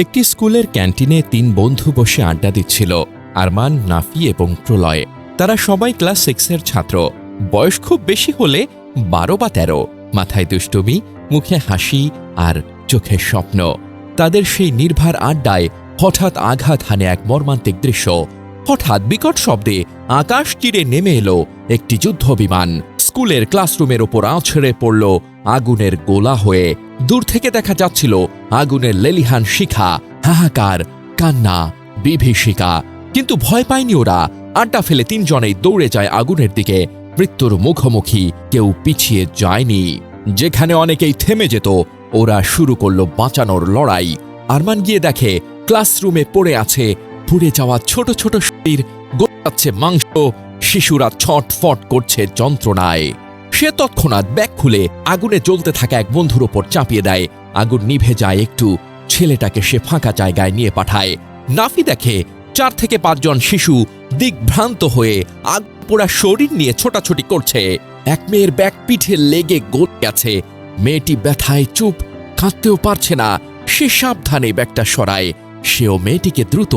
একটি স্কুলের ক্যান্টিনে তিন বন্ধু বসে আড্ডা দিচ্ছিল, আরমান, নাফি এবং প্রলয়। তারা সবাই ক্লাস সিক্সের ছাত্র। বয়স খুব বেশি হলে বারো বা তেরো। মাথায় দুষ্টুমি, মুখে হাসি আর চোখে স্বপ্ন। তাদের সেই নির্ভার আড্ডায় হঠাৎ আঘাত হানে এক মর্মান্তিক দৃশ্য। হঠাৎ বিকট শব্দে আকাশ চিরে নেমে এলো একটি যুদ্ধ বিমান স্কুলের ক্লাসরুমের ওপর আছড়ে পড়ল আগুনের গোলা হয়ে। দূর থেকে দেখা যাচ্ছিল আগুনের লেলিহান শিখা, হাহাকার, কান্না, বিভীষিকা। কিন্তু ভয় পায়নি ওরা। আড্ডা ফেলে তিনজনেই দৌড়ে যায় আগুনের দিকে। মৃত্যুর মুখোমুখি কেউ পিছিয়ে যায়নি। যেখানে অনেকেই থেমে যেত, ওরা শুরু করল বাঁচানোর লড়াই। আরমান গিয়ে দেখে, ক্লাসরুমে পড়ে আছে, পুড়ে যাওয়া ছোট ছোট শরীর গোটাচ্ছে মাংস শিশুরা ছটফট করছে যন্ত্রণায়। সে তৎক্ষণাৎ ব্যাগ খুলে আগুনে জ্বলতে থাকা এক বন্ধুর ওপর চাপিয়ে দেয়। আগুন নিভে যায় একটু। ছেলেটাকে সে ফাঁকা জায়গায় নিয়ে পাঠায়। নাফি দেখে চার থেকে পাঁচজন শিশু দিগ্ভ্রান্ত হয়ে আগ পোড়া শরীর নিয়ে ছোটাছুটি করছে। এক মেয়ের ব্যাগ পিঠে লেগে গড়ে গেছে। মেয়েটি ব্যথায় চুপ, কাঁদতেও পারছে না। সে সাবধানে ব্যাগটা সরায়। সেও মেয়েটিকে দ্রুত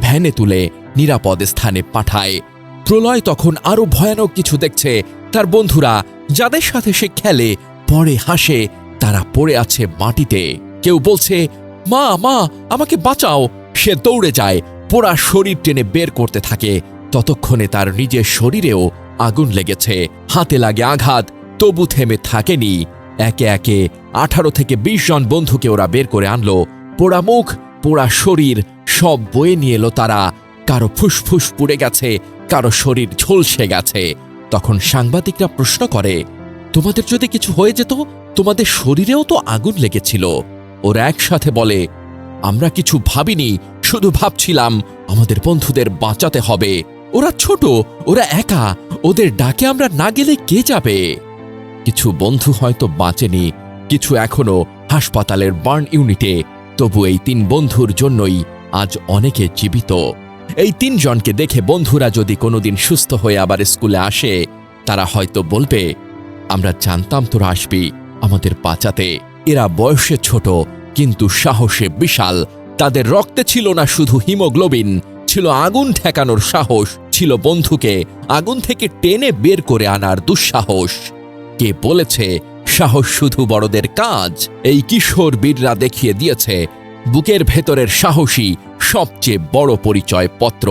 ভ্যানে তুলে নিরাপদ স্থানে পাঠায়। প্রলয় তখন আরও ভয়ানক কিছু দেখছে। তার বন্ধুরা, যাদের সাথে সে খেলে, পরে হাসে, তারা পড়ে আছে মাটিতে। কেউ বলছে, মা মা, আমাকে বাঁচাও। সে দৌড়ে যায়, পোড়া শরীর টেনে বের করতে থাকে। ততক্ষণে তার নিজের শরীরেও আগুন লেগেছে। হাতে লাগে আঘাত, তবু থেমে থাকেনি। একে একে আঠারো থেকে বিশ জন বন্ধুকে ওরা বের করে আনলো। পোড়া মুখ, পোড়া শরীর, সব বয়ে নিয়ে এলো তারা। কারও ফুসফুস পুড়ে গেছে কারও শরীর ঝলসে গেছে। তখন সাংবাদিকরা প্রশ্ন করে, তোমাদের যদি কিছু হয়ে যেত, তোমাদের শরীরেও তো আগুন লেগেছিল। ওরা একসাথে বলে, আমরা কিছু ভাবিনি, শুধু ভাবছিলাম আমাদের বন্ধুদের বাঁচাতে হবে। ওরা ছোট, ওরা একা, ওদের ডাকে আমরা না গেলে কে যাবে? কিছু বন্ধু হয়তো বাঁচেনি, কিছু এখনও হাসপাতালের বার্ন ইউনিটে, তবু এই তিন বন্ধুর জন্যই আজ অনেকে জীবিত। এই তিনজনকে দেখে বন্ধুরা যদি কোনোদিন সুস্থ হয়ে আবার স্কুলে আসে, তারা হয়তো বলবে, আমরা জানতাম তোরা আসবি আমাদের বাঁচাতে। এরা বয়সে ছোট, কিন্তু সাহসে বিশাল। তাদের রক্তে ছিল না শুধু হিমোগ্লোবিন, ছিল আগুন ঠেকানোর সাহস, ছিল বন্ধুকে আগুন থেকে টেনে বের করে আনার দুঃসাহস। কে বলেছে, সাহস শুধু বড়দের কাজ? এই কিশোর বীররা দেখিয়ে দিয়েছে বুকের ভেতরের সাহসী সবচেয়ে বড় পরিচয় পত্র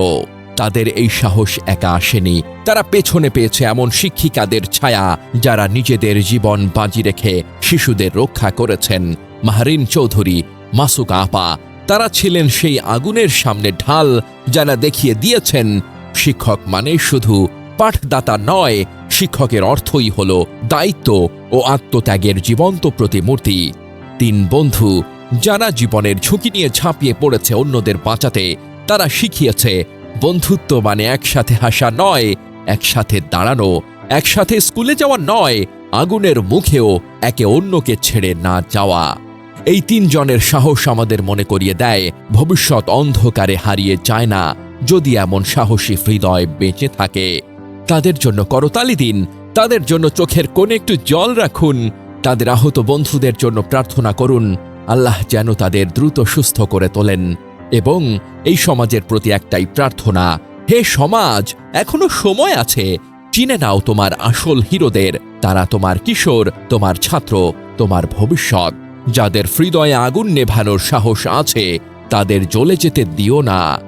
তাদের এই সাহস একা আসেনি। তারা পেছনে পেয়েছে এমন শিক্ষিকাদের ছায়া যারা নিজেদের জীবন বাজি রেখে শিশুদের রক্ষা করেছেন। মাহরিন চৌধুরী, মাসুকা আপা, তারা ছিলেন সেই আগুনের সামনে ঢাল যারা দেখিয়ে দিয়েছেন, শিক্ষক মানে শুধু পাঠদাতা নয়, শিক্ষকের অর্থই হল দায়িত্ব ও আত্মত্যাগের জীবন্ত প্রতিমূর্তি। তিন বন্ধু যারা জীবনের ঝুঁকি নিয়ে ঝাঁপিয়ে পড়েছে অন্যদের বাঁচাতে, তারা শিখিয়েছে, বন্ধুত্ব মানে একসাথে হাসা নয়, একসাথে দাঁড়ানো, একসাথে স্কুলে যাওয়া নয়, আগুনের মুখেও একে অন্যকে ছেড়ে না যাওয়া। এই তিনজনের সাহস আমাদের মনে করিয়ে দেয়, ভবিষ্যৎ অন্ধকারে হারিয়ে যায় না, যদি এমন সাহসী হৃদয় বেঁচে থাকে। তাদের জন্য করতালি দিন, তাদের জন্য চোখের কোণে একটু জল রাখুন, তাদের আহত বন্ধুদের জন্য প্রার্থনা করুন আল্লাহ যেন তাদের দ্রুত সুস্থ করে তোলেন এবং এই সমাজের প্রতি একটাই প্রার্থনা, হে সমাজ, এখনও সময় আছে, চিনে নাও তোমার আসল হিরোদের, তারা তোমার কিশোর, তোমার ছাত্র, তোমার ভবিষ্যৎ। যাদের হৃদয়ে আগুন নেভানোর সাহস আছে, তাদের জ্বলে যেতে দিও না।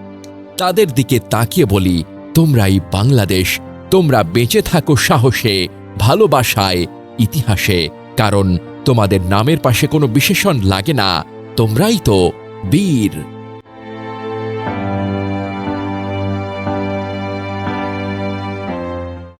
তাদের দিকে তাকিয়ে বলি, তোমরাই বাংলাদেশ, তোমরা বেঁচে থাকো সাহসে, ভালোবাসায়, ইতিহাসে, কারণ তোমাদের নামের পাশে কোনো বিশেষণ লাগে না। তোমরাই তো বীর।